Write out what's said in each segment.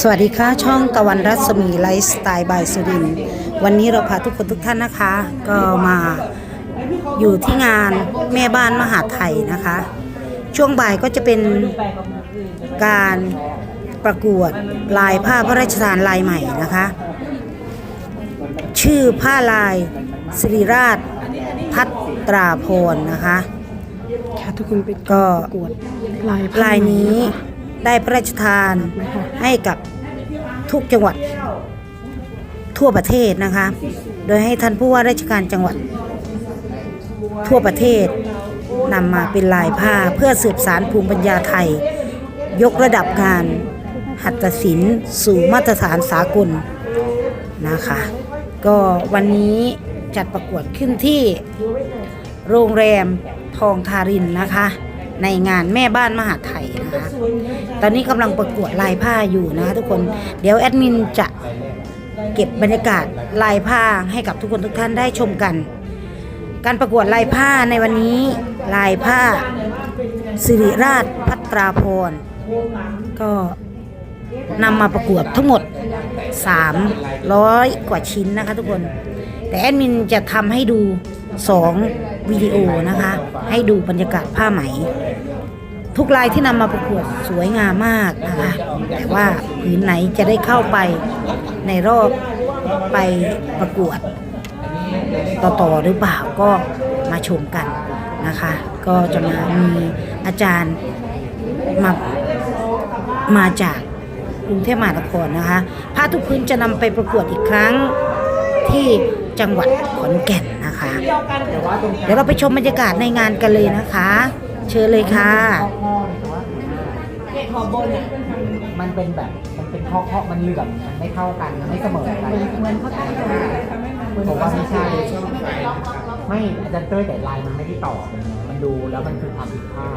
สวัสดีค่ะ ช่องตะวันรัศมีไลฟ์สไตล์บายสุรินทร์วันนี้เราพาทุกคนทุกท่านนะคะ ก็มาอยู่ที่งานแม่บ้านมหาไทยนะคะ ช่วงบ่ายก็จะเป็นการประกวดลายผ้าพระราชทานลายใหม่นะคะ ชื่อผ้าลายสิริราชพัตราพรนะคะค่ะทุกคนไปก็ประกวดลายผ้ลายนี้ ได้พระราชทานให้กับทุกจังหวัดทั่วประเทศนะคะ โดยให้ท่านผู้ว่าราชการจังหวัด ทั่วประเทศนำมาเป็นลายผ้าเพื่อสืบสารภูมิปัญญาไทย ยกระดับงานหัตถศิลป์สู่มาตรฐานสากลนะคะ ก็วันนี้จัดประกวดขึ้นที่โรงแรมทองทารินนะคะ ในงานแม่บ้านมหาไทยนะคะตอนนี้กำลังประกวดลายผ้าอยู่นะคะทุกคนเดี๋ยวแอดมินจะเก็บบรรยากาศลายผ้าให้กับทุกคนทุกท่านได้ชมกัน การประกวดลายผ้าในวันนี้ลายผ้าสิริราชพัตราพรก็นำมาประกวดทั้งหมด 300 กว่าชิ้นนะคะทุกคน แต่แอดมินจะทำให้ดู 2 วิดีโอนะคะ ให้ดูบรรยากาศผ้าไหม ทุกลายที่นำมาประกวดสวยงามมากนะคะ แต่ว่าผืนไหนจะได้เข้าไปในรอบไปประกวดต่อๆหรือเปล่าก็มาชมกันนะคะ ก็จะมามีอาจารย์มามาจากกรุงเทพมหานครนะคะผ้าทุกพื้นจะนำไปประกวดอีกครั้งที่จังหวัดขอนแก่น เดี๋ยวเราไปชมบรรยากาศในงานกันเลยนะคะ เชิญเลยค่ะมันเป็นแบบมันเป็นข้อข้อมันเหลื่อมมันไม่เท่ากันมันไม่เสมอกันเหมือนเขาตั้งใจผมว่าไม่ใช่ไม่อาจารย์เต้ยแต่ลายมันไม่ได้ต่อกันไงมันดูแล้วมันคือความผิดพลาด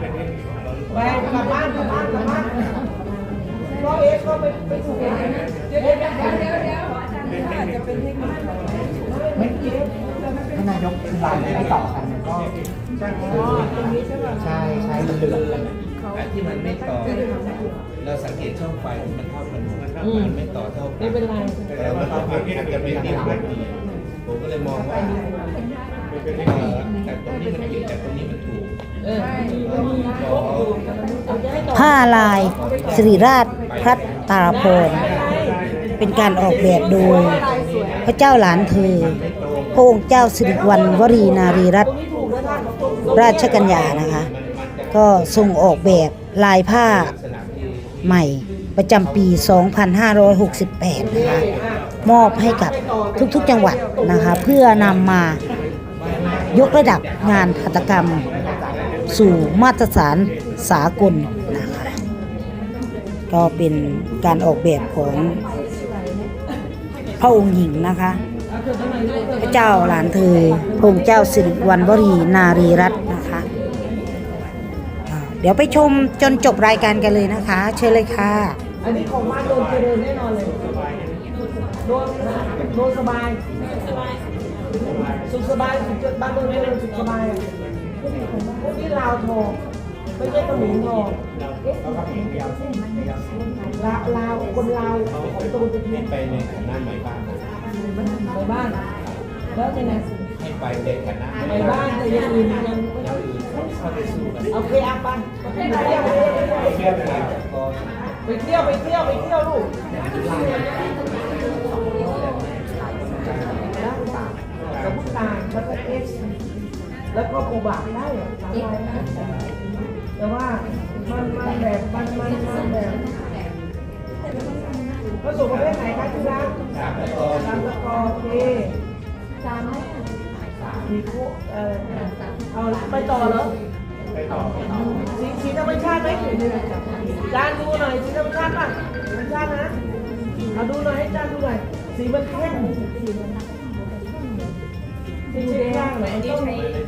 ไปกลับบ้านกลับบ้านกลับบ้านก็เอ๊ะก็ไปไปถูกนะเดี๋ยวเดี๋ยวเดี๋ยวเดี๋ยวเดี๋ยวอาจจะเป็นเทคนิคไม่ท่าน นายกคือลายมันไม่ต่อกันมันก็ใช่ใช่มันเหลือมกันไอ้ที่มันไม่ต่อ เราสังเกตช่องไฟมันเท่ากันหมดมันไม่ต่อเท่ากันไม่เป็นไรแต่ว่าอาจจะเป็นนิดหน่อยผมก็เลยมองว่าแต่ตรงนี้มันผิดแต่ตรงนี้มันถูกผ้าลายสิริราชพัตราพรเป็นการออกแบบโดยพระเจ้าหลานเธอ พระองค์เจ้าสิริวัณวรีนารีรัตนราชกัญญานะคะ ก็ทรงออกแบบลายผ้าใหม่ประจำปี 2568 นะคะ มอบให้กับทุกๆจังหวัดนะคะ เพื่อนำมายกระดับงานหัตกรรม สู่มาตรฐานสากลนะคะ ก็เป็นการออกแบบของพระองค์หญิงนะคะ พระเจ้าหลานเธอพระองค์เจ้าสิริวัณวรีนารีรัตน์นะคะอ่าเดี๋ยวไปชมจนจบรายการกันเลยนะคะ เชิญเลยค่ะ อันนี้ของบ้านโดนเจริญแน่นอนเลยโดนโดนสบายสุขสบายสุขบ้านโดนเจริญสุขสบายอะพวกนี้ลาวทองไม่ใช่ขมิ้นทองลาวลาวคนลาวของตะวันตกให้ไปในฐานะหมาย บ้านไปบ้าน แล้วยังไงให้ไปในฐานนะไปบ้านแต่ยังอื่นยังแล้วอื่นเข้าไปสู้กันโอเคอะไปไปเที่ยวไปเที่ยวไปเที่ยวไปเที่ยวไปเที่ยวลูกกับผู้ตาแล้วก็เอสแล้วก็ปูบาได้เหรอสามลายนะแต่ว่ามันมันแบบ ก็ส่งประเภทไหนคะคุณรักสามแล้วก็ตามตะกอโอเคสามมีคู่เออเอาไปต่อเหรอไปต่อไปต่อสีสีธรรมชาติไหมจานดูหน่อยสีธรรมชาติป่ะธรรมชาตินะเอาดูหน่อยให้จานดูหน่อยสีมันเข้มสีแดงมันต้อง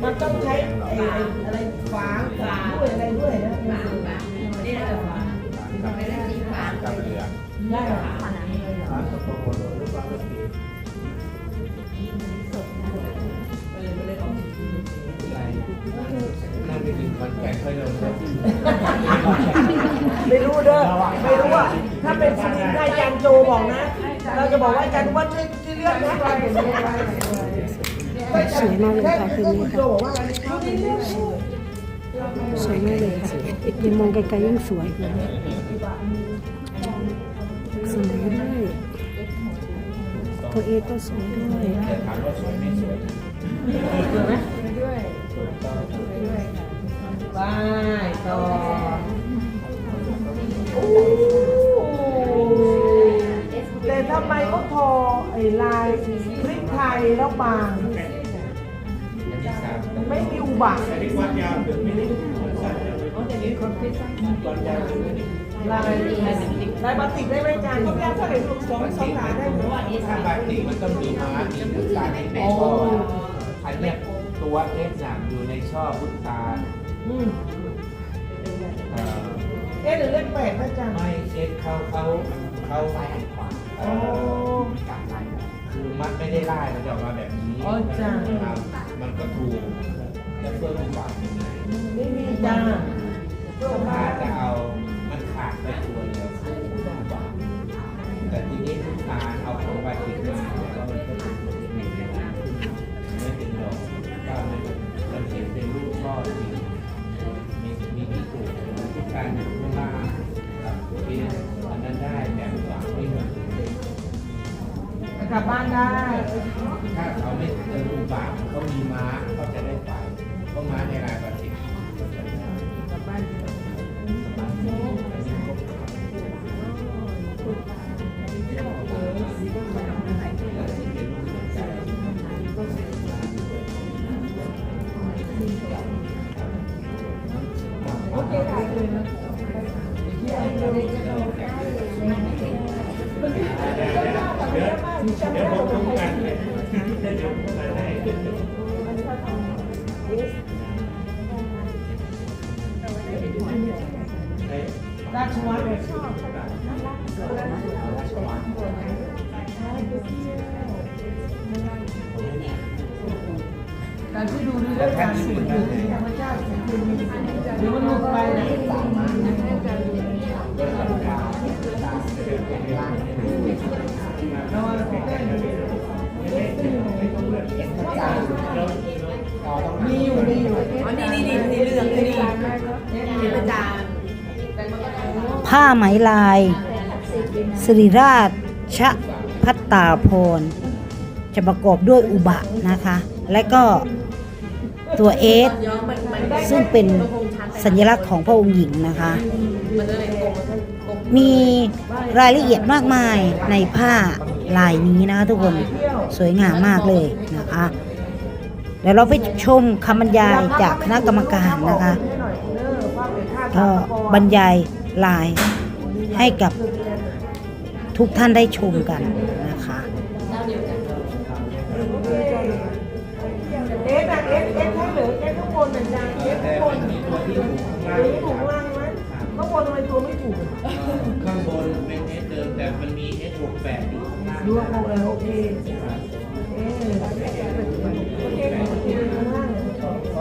มันต้องใช้ไอ้ไอ้อะไรฝางฝางด้วยอะไรด้วยนะฝางฝางนี่อะไรฝางกับเรือได้เหรอนั่งไปถึงคอนแก่นค่อยลง ไม่รู้เด้อไม่รู้ว่าถ้าเป็นสุริทร์ให้อาจารย์โจบอกนะ เราจะบอกว่าอาจารย์ว่าช่วยช่เลือกนะสวยมากเลยค่ะคืนนี้ค่ะสวยมากเลยค่ะยิ่งมองไกลๆยิ่งสวยค่ะสวยด้วย ตัวเองก็สวยด้วยแต่ถามว่าสวยไม่สวยไปต่อโอ้แต่ทำไมก็พอไอ้ลายพริกไทยแล้วบาง ไม่มีอุบัติ ลายลายบาติกได้ไหมจารย์ต้องยากเท่าไหร่ลูกสองสองขาได้ไหมถ้าบาติกมันต้องมีม้ามีน้ำตาในช่ออันเนี้ยตัวเอสน่ะอยู่ในช่อพุทธาอืมเอ่อเอ๊ะหรือเลขแปดนะจารย์ไม่เอสเขาเขาเขาซ้ายหันขวาเอ่อกับลายคือมันไม่ได้ไล่มันจะออกมาแบบนี้อ๋อจ้ะครับมันก็ถูกจะเพิ่มอุบัติยังไงไม่มีจ้าถ้าจะเอาาดไปตัวเดียว ราชวัฒน์การที่ดูนี่เรื่องการสูญเสียธรรมชาติสิ่งที่มีหรือมันหลุดไปนะสามารถเดินกับดาวดาวเป็นล่างเราเต้นจานเราต้องมีอยู่มีอยู่อ๋อนี่นี่นี่เหลืองนี่นี่เป็นประจาน ผ้าไหมลายสิริราชพัตตาพร จะประกอบด้วยอุบะนะคะ และก็ตัวเอสซึ่งเป็นสัญลักษณ์ของพระองค์หญิงนะคะ มีรายละเอียดมากมายในผ้าลายนี้นะคะทุกคนสวยงามมากเลยนะคะเดี๋ยวเราไปชมคำบรรยายจากคณะกรรมการนะคะก็บรรยาย ลายให้กับทุกท่านได้ชมกันนะคะเอสอะเอสเอสข้างเหลือเอสข้างบนเอสแต่ข้างบมันนมีตัวที่ถูกข้างหล่างรือถูกล่างไหมข้างบนทำไมตัวไม่ถูกข้างบนเป็นเอสเดิมแต่มันมีเอสหกแปดอยู่ข้างล่างดูว่าโอเคโอเคเออโอเอเคข้างล่าง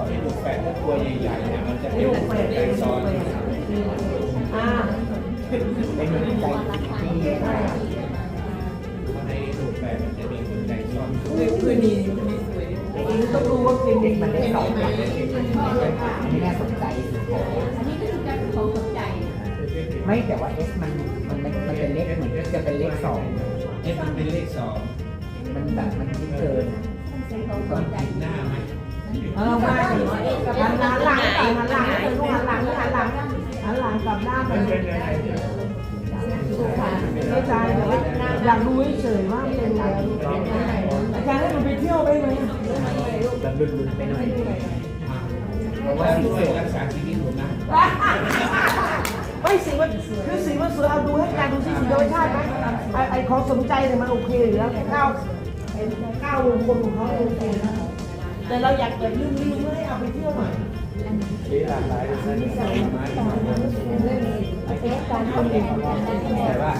เอสหกแปดถ้าตัวใหญ่ๆเนี่ยมันจะเป็นไก่ซ้อนอ่า เป็นใจที่เพราะในเอสหกแปดมันจะมีไก่ซ้อนคือนี่มีสวยต้องดูว่าเป็นเด็กมัมันนได้ได้สสอองงหลังอันนี้น่าสนใจไม่แต่ว่า S มันมันมันเป็นเลขเหมือนจะเป็นเลขสองเอสมันเป็นเลขสองมันแบบมันยิ่งเกินตอนผิดหน้าไหมเออมาหันหลังหลังก่อนหันหลังให้ลูกหันหลังหันหลัง หันหลังกลับหน้าไปเข้าใจอยากดูเฉยๆว่าเป็นอะไรอาจารย์ให้มันไปเที่ยวได้ไหมแบบลุนๆไปหน่อยเพราะว่าด้วยรักษาชีวิตผมนะไม่สีมันคือสีมันสวยเอาดูให้การดูที่สีธรรมชาติไหมไอไอของสนใจเนี่ยมันโอเคอยู่แล้วก้าวก้าววงคนของเขาโอเคนะแต่เราอยากแบบลืมลืมๆให้เอาไปเที่ยวหน่อยที่หลาก หลายเป็นเส้นสายไม้ที่มาบนแต่ว่า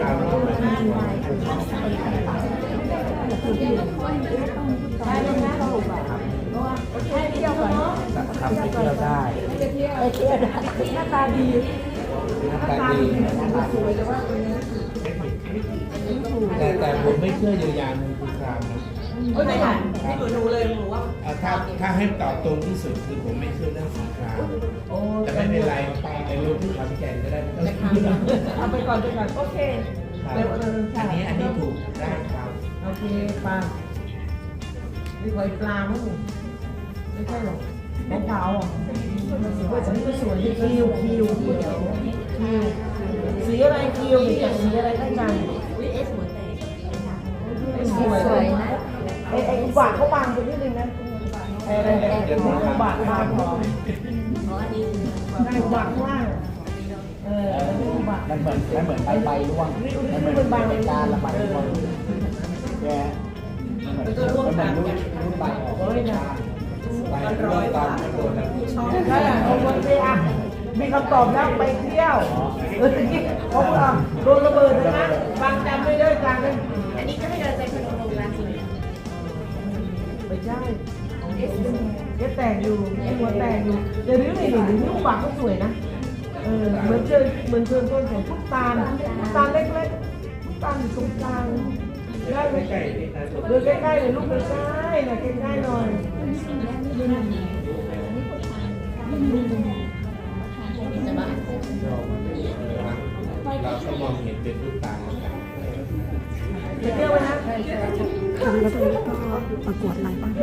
การร่วมกันทำที่เราได้หน้าตาดีตาดีแต่แต่ผมไม่เชื่อเยียวยาเงินคือคราม นะเฮ้ยไม่ค่ะไม่หนูดูเลยหนูว่าเอาถ้าถ้าให้ตอบตรงที่สุดคือผมไม่เชื่อเรื่องสงครามโอ้แต่ไม่เป็นไรในรูปที่ทำแกนก็ได้ไม่ต้องเชื่อเอาไปก่อนไปก่อนโอเคครับเดี๋ยวเอออันนี้อันนี้ถูกได้ครับโอเคปลานี่กอยปลามั้งไม่ใช่หรอกมะพร้าวอะอันนี้ก็สวยที่คิวคิวคิวสีอะไรคิวที่อย่างสีอะไรได้จังวิเอสหัวแตกสวยสวยนะ ไอ้ไอ้อุบาทเขาบางไปนิดนึงนะไอ้อะไรไอ้อุบาทบางพอเพราะอันนี้ได้อุบาทข้างล่างเออไม่อุบาทมันเหมือนมันเหมือนใบใบร่วงมันเหมือนเป็นการระบายร่วงแกมันเหมือนมันเหมือนรูปรูปใบออกโอ้ยนะไปรอยตอนโดนแล้วใช่เอาคนไปอะมีคำตอบแล้วไปเที่ยวเออเขาเอะโดนระเบิดนะบางจำไม่ได้จังเลยอันนี้ก็ให้เราใจพน ไม่ใช่เอสแต่งอยู่หัวแต่งอยู่เดี๋ยวนี้นี่นี่นี่อุบาทเขาสวยนะเออเหมือนเชิญเหมือนเชิญต้นของพุทตาลพุทตาลเล็กๆพุทตาลอยู่ตรงกลางได้ไหมใกล้ๆนี่นะเดินใกล้ๆเลยลูกเดินใกล้ๆหน่อยใกล้ๆหน่อยจะบ้าเราก็มองเห็นเป็นรูปตาแล้วกันจะเที่ยวไหมนะทำแล้วตัวเองก็ ประกวดลายผ้าไหม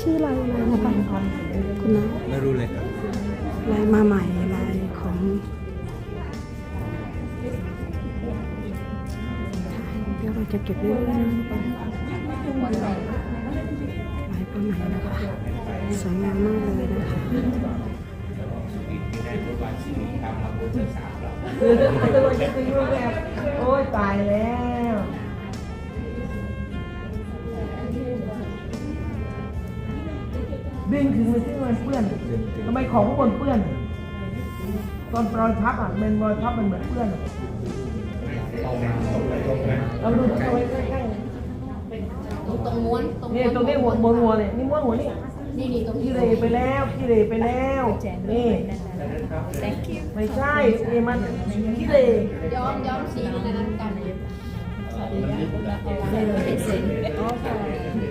ชื่อลายอะไรนะคะคุณน้าไม่รู้เลยครับลายมาใหม่ลายของเดี๋ยวเราจะเก็บเรื่อยๆนะคะลายผ้าไหมนะคะสวยงามมากเลยนะคะชีวิตไม่ได้บท ดึงถึงเลยที่มันเปื้อนทำไมของข้างบนเปื้อน ตอนรอยพับอะมันรอยพับมันเหมือนเปื้อนอะตรงนั้นตรงนั้นตรงนั้นเราดูเอาไว้ใกล้ตรงตรงม้วนตรงๆนี่ตรงนี้หัวบนหัวเนี่ยนี่ม้วนหัวนี่นี่นี่ตรงขี้เหรไปแล้วขี้เหรไปแล้วนี่ thank you ไม่ใช่นี่มันขี้เหรย้อมย้อมสีในนั้นกันเป็นเซนขออนุ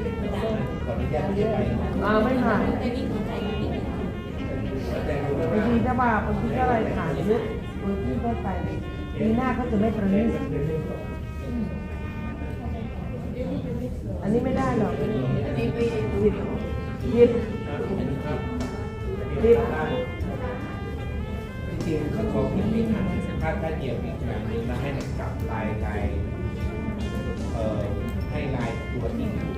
ญาตที่ะไปอ่าไม่ผ่านแต่นี่ของใครนี่แต่รู้ไหมบางทีถ้าว่าบางทีถ้าอะไรผ่านเยอะบางทีก็ไปปีหน้าเขาจะไม่ประณีตอันนี้ไม่ได้หรอกอันนี้ไปผิดผิดผิดจริงเขาขอพิมพ์กอันถ้าถ้าเกี่ยวอีกอย่างหนึงนะให้มันกลับลายลาย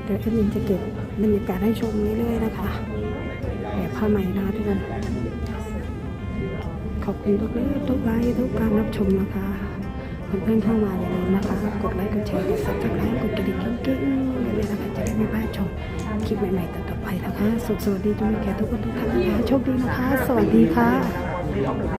ดี๋ยวแอดมินจะเก็บบรรยากาศให้ชมเรื่อยๆนะคะแบบผ้าไหมนะคะทุกคนขอบคุณทุกเรื่องทุกไลค์ทุกการรับชมนะคะเพื่อนๆเข้ามาอย่าลืมนะคะ กดไลค์กดแชร์กดซับสไครต์กดกระดิ่งกิ๊งๆเลยนะคะจะได้ไม่พลาดชมคลิปใหม่ๆต่อๆไปนะคะสุขสวัสดีทุกแก่ทุกคนทุกท่านนะคะโชคดีนะคะ สวัสดีค่ะ